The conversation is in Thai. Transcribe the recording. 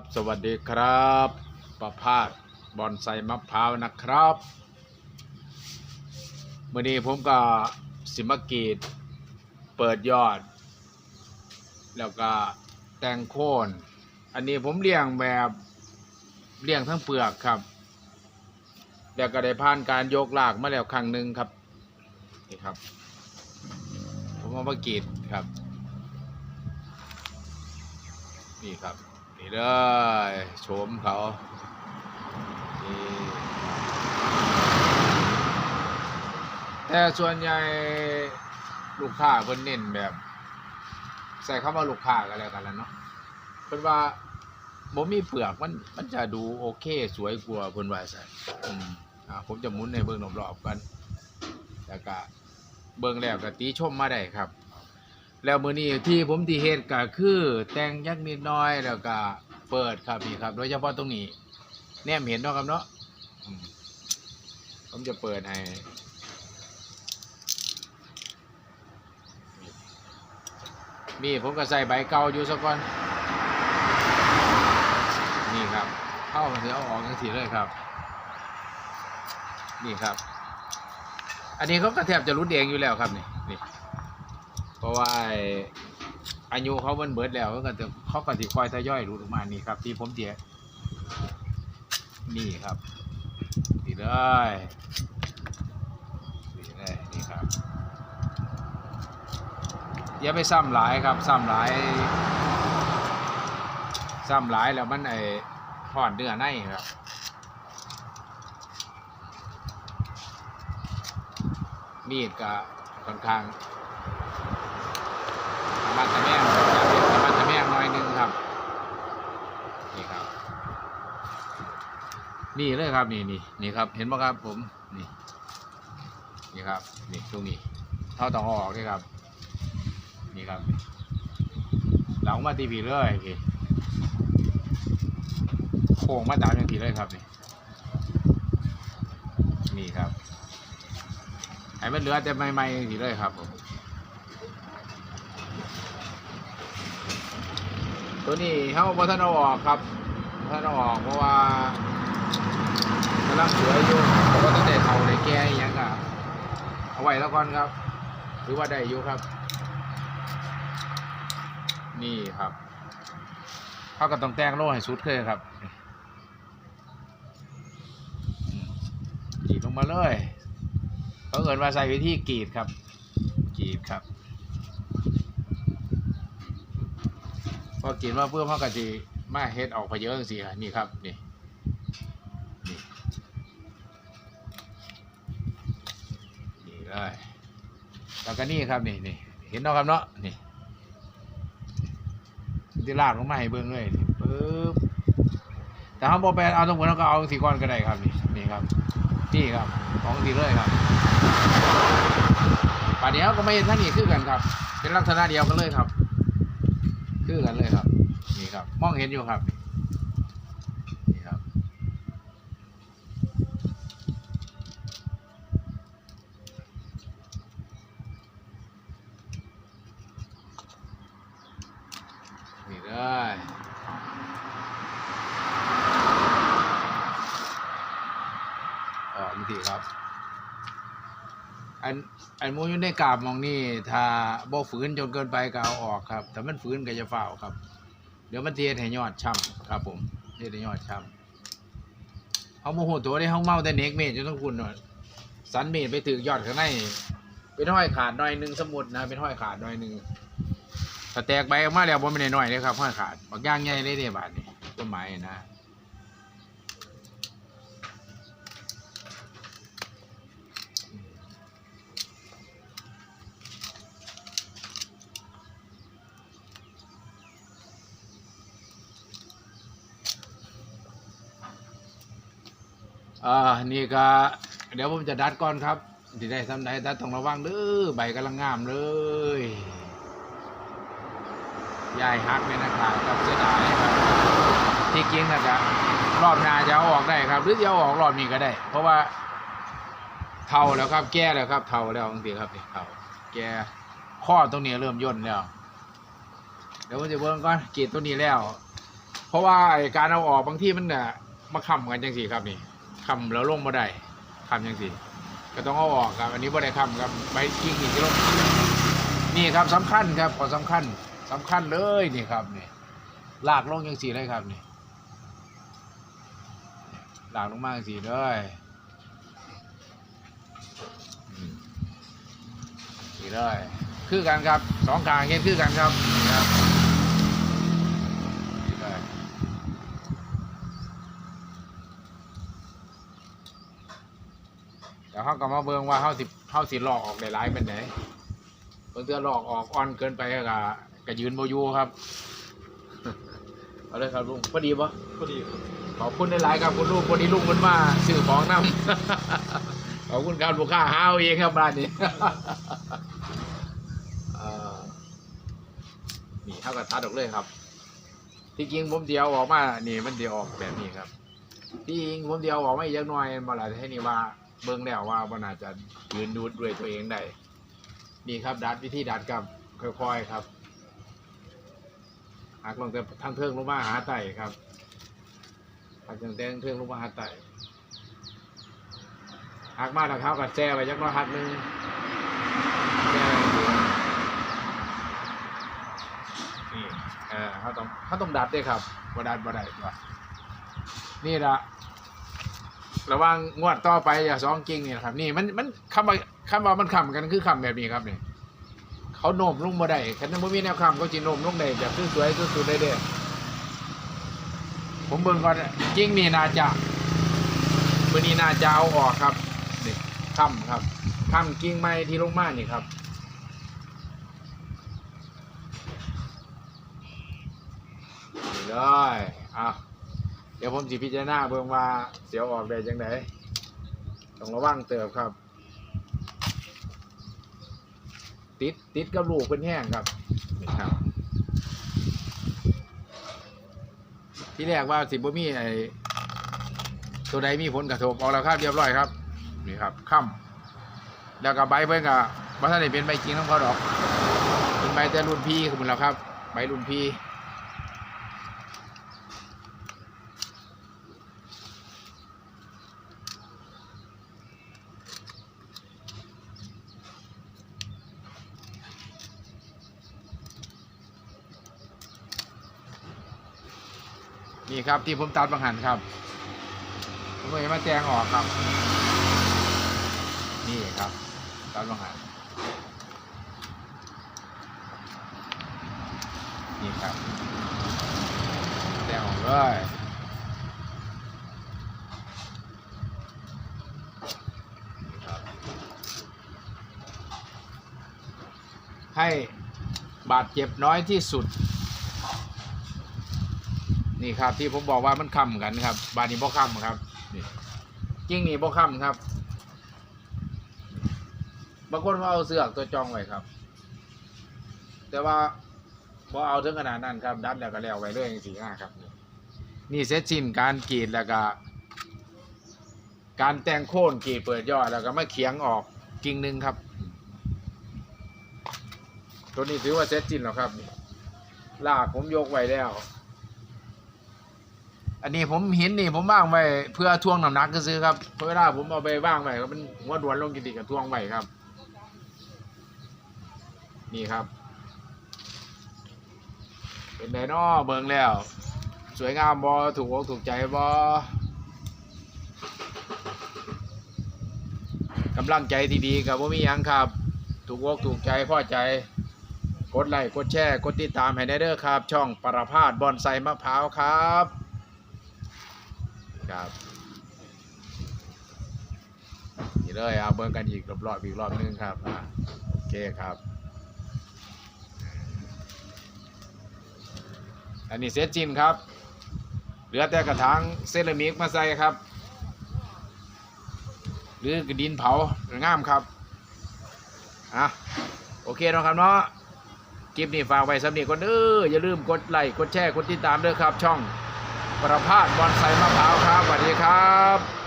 ครับสวัสดีครับประพาสบอนไซมะพร้าวนะครับมื่อนี้ผมก็สิมกีดเปิดยอด แล้วก็แตงโคนอันนี้ผมเลี้ยงแบบเลี้ยงทั้งเปลือกครับ แล้วก็ได้ผ่านการยกลากมาแล้วครั้งหนึ่งครับนี่ครับ ผมเอามากรีดครับ นี่ครับ นี่เลยโฉมเขานี่แต่ส่วนใหญ่ลูกค้าเพิ่นเน้นแบบ ใส่คำว่าลูกค้ากันแล้วกันแล้วเนาะเพิ่นว่าบ่มีเปลือกมันมันจะดูโอเค สวยกว่าเพิ่นว่าซั่นอืมอ่าผมจะหมุนให้เบิ่งรอบๆกันแล้วก็เบิ่งแล้วก็ติชมมาได้ครับ แล้วมื้อนี้ที่ผมที่เฮ็ดก็คือแต่งยักนิดหน้อยแล้วก็เปิดครับนี่ครับ โดยเฉพาะตรงนี้ แนมเห็นเนาะครับเนาะผมจะเปิดให้นี่ผมก็ใส่ใบเก่าอยู่ซะก่อน นี่ครับ เข้ามาสิเอาออกจังซี่เลยครับ นี่ครับ อันนี้เขาก็แทบจะรุดเองอยู่แล้วครับนี่นี่ ราะว่าอายุเขามันเบิดแล้วก็จะเขาก็สิคอยทยอยรูดออกมานี่ครับ ที่ผมเดียนี่ครับนี่เลยนี่เลยนี่ครับอย่าไปซ้ำหลายครับซ้ำหลายซ้ำหลายแล้วมันไอ้ทอดเนื้อในครับมีดก็ค่อนข้าง มันจะแม่งมันจะแม่งหน้อยนึงครับ นี่ครับ นี่เลยครับนี่นี่นี่ครับ เห็นไหมครับผม นี่ นี่ครับ นี่ตรงนี้ เท่าต้องออกนี่ครับ นี่ครับ หลังมาตีผีเลยโอเคโค้งมาตามอย่างผีเลยครับนี่ นี่ครับให้มันเหลือแต่ใหม่ๆอย่างผีเลยครับผม ตัวนี้เขาบ่ท่านเอาออกครับท่านเอาออกเพราะว่ากำลังเสวยอยู่แต่ว่าตั้งแต่เขาได้แก่อหยังก็เอาไว้แล้วก่อนครับถือว่าได้อยู่ครับ นี่ครับเขาก็ต้องแต่งโล่ให้สุดเลยครับกรีดลงมาเลยเขาเอินว่าใส่วิธีกรีดครับกรีดครับ อกินว่าเพื่อพ่อกะทิมาเฮ็ดออกไปเยอะจังซี่ค่ะนี่ครับนี่นี่เลยแล้วก็นี่ครับนี่นี่เห็นเนาะครับเนาะนี่ที่ลากลงมาให้เบิ่งเลยนี่ปึ๊บแต่เขาบอกไปเอาตรงหัวเราก็เอาสีก้อนก็ได้ครับนี่นี่ครับนี่ครับของสีเลยครับป่านนี้เขาก็ไม่เห็นท่านนี่คือกันครับ เป็นลักษณะเดียวกันเลยครับ คือกันเลยครับ นี่ครับ มองเห็นอยู่ครับ นี่ครับ นี่ได้ออกมาทีครับ อันอันหมูอยู่ในกาบมองนี่ถ้าบ่ฝืนจนเกินไปก็เอาออกครับถ้ามันฝืนก็จะเฝ้าวครับ เดี๋ยวมันเทศให้ยอดช้ำครับผมเทศให้ยอดช้ำเขาโมโหตัวได้เขาเมาแต่เน็กเมจจะต้องคุณหน่อยสันเมจไปถึงยอดข้างในเป็นห้อยขาดหน่อยหนึ่งสมุดนะเป็นห้อยขาดหน่อยหนึ่งถ้าแตกใบออกมาแล้วบ่ไม่ได้น้อยเลยครับห้อยขาดบางอย่างใหญ่เลยเนี่ยบาทนี่ต้นไม้นะ อ่านี่ก็เดี๋ยวผมจะดัดก่อนครับที่ได้ทำได้ดัดต้องระวังเด้อใบกำลังงามเลยยายฮักเนี่ยนะครับกับเสียดายครับที่จริงนะครับรอบหน้าจะเอาออกได้ครับ หรือจะเอาออกรอบนี้ก็ได้ เพราะว่าเท่าแล้วครับ แก่แล้วครับ เท่าแล้วบางทีครับนี่เท่าแก่ข้อตรงนี้เริ่มย่นแล้วเดี๋ยวผมจะเบิ่งก่อนกรีดตัวนี้แล้ว เพราะว่าการเอาออกบางที่มันเนี่ยมาค้ำกันจังสี่ครับนี่ คำแล้วลงมาได้คำจังสี่ก็ต้องเอาออกครับอันนี้บ่ได้คำครับใบกิ้งนี่ที่ลงนี่ครับสำคัญครับขอสำคัญสำคัญเลยนี่ครับนี่ลากลงจังสี่เลยครับนี่ลากลงมาจังสี่เลยอืมนี่เลยคือกันครับสองกลางเห็นคือกันครับนี่ครับนี่เลย เดี๋ยวเขาก็มาเบิ่งว่าเขาสิเขาสิลอกออกได้หลายเป็นไหนบางเทื่อลอกออกอ่อนเกินไปก็ก็ยืนโมยูครับเอาเลยครับลุงพอดีปะพอดีครับขอบคุณหลายๆครับคุณลุงวันนี้ลุงมันมาซื้อของนำขอบคุณครับลูกค้าหาเอาเองครับบ้านนี้เอ่อนี่เท่ากับทัดออกเลยครับ ที่จริงผมเดียวออกมานี่มันเดียวออกแบบนี้ครับ ที่จริงผมเดียวออกมาอีกจักหน่อยมาหลายให้นี่ว่า เบิ่งแล้วว่ามันอาจจะยืนดูด้วยตัวเองได้นี่ครับดัดวิธีดัดกับค่อยๆครับหักลงแต่ทางเทิงลงมาหาไต่ครับหักทางเทิงเทิงลงมาหาไต่หักมาทางเขากับแจ้ไปจักน้อยหักหนึ่งแจ้นี่เออเขาต้องเขาต้องดัดด้วยครับบ่ดัดบ่ได้ตัวนี่ละ ระว่างงวดต่อไปอย่าสองกิ่งนี่นะครับ นี่มันมันคำว่าคำว่ามันคำกันคือคำแบบนี้ครับเนี่ยเขาโน้มลงมาได้คันนั้นบ่มีแนวคำเขาจีโน้มลงได้แบบสวยๆสุดๆได้เด้ผมเบิ่งก่อนกิ่งนี่นาจะมื้อนี้นาจะเอาออกครับนี่คำครับคำกิ่งไม้ที่ลงมานี่ครับนี่เลยอะ เดี๋ยวผมสิพิจารณาเบิ่งว่าเสียวออกได้จังไดต้องระวังเติบครับ ติดติดกับลูกเป็นแห้งครับนี่ครับ ที่แรกว่าสิบ่มีไอ้ตัวใดมีผลกระทบออกแล้วครับเรียบร้อยครับนี่ครับค่ำแล้วก็ใบเพิ่นก็บ่ทันได้เป็นใบจริงของเขาดอกเป็นใบแต่รุ่นพี่คือมันแล้วครับ ใบรุ่นพี่ นี่ครับที่ผมตัดบางหันครับผมก็จะมาแจงออกครับ นี่ครับตัดบางหันนี่ครับแจงออกเลยให้บาดเจ็บน้อยที่สุด นี่ครับที่ผมบอกว่ามันค้ำกันครับ บานนี้บ่ค้ำครับนี่กิ้งนี่บ่ค้ำครับ บางคนว่าเอาเสือกตัวจองไว้ครับ แต่ว่าบ่เอาถึงขนาดนั้นครับ ดัดแล้วก็แล้วไว้เรื่อยสี่ห้าครับ นี่เสร็จสิ้นการกรีดแล้วก็การแต่งโค่นกรีดเปิดยอดแล้วก็มาเขียงออกกิ่งหนึ่งครับ ตัวนี้ถือว่าเสร็จสิ้นแล้วครับนี่ลากผมยกไว้แล้ว อันนี้ผมเห็นนี่ผมว่างไว้เพื่อทวงน้ำหนักก็ซื้อครับเพราะเวลาผมเอาไปว่างไว้ครับมันหัวดวนลงกินดีกับทวงไว้ครับ นี่ครับ เป็นไดนอเบิงแล้ว สวยงามบอถูกอกถูกใจบอกำลังใจที่ดีกับว่ามียังครับ ถูกอกถูกใจพอใจ กดไลค์กดแชร์ กดติดตามให้ได้เด้อครับ ช่องประพาสบอนไซมะพร้าวครับ ครับนี่เลยเอาเบิ่งกันอีกรอบๆอีกรอบนึงครับอะโอเคครับ อันนี้เซตจินครับ เหลือแต่กระถางเซรามิกมาใส่ครับ หรือกระดินเผางามครับอะโอเคนะครับเนาะคลิปนี้ฝากไว้สำเนียก่อนเด้ออย่าลืมกดไลค์กดแชร์กดติดตามเด้อครับช่อง ประพาสบอนไซมะพร้าวครับสวัสดีครับ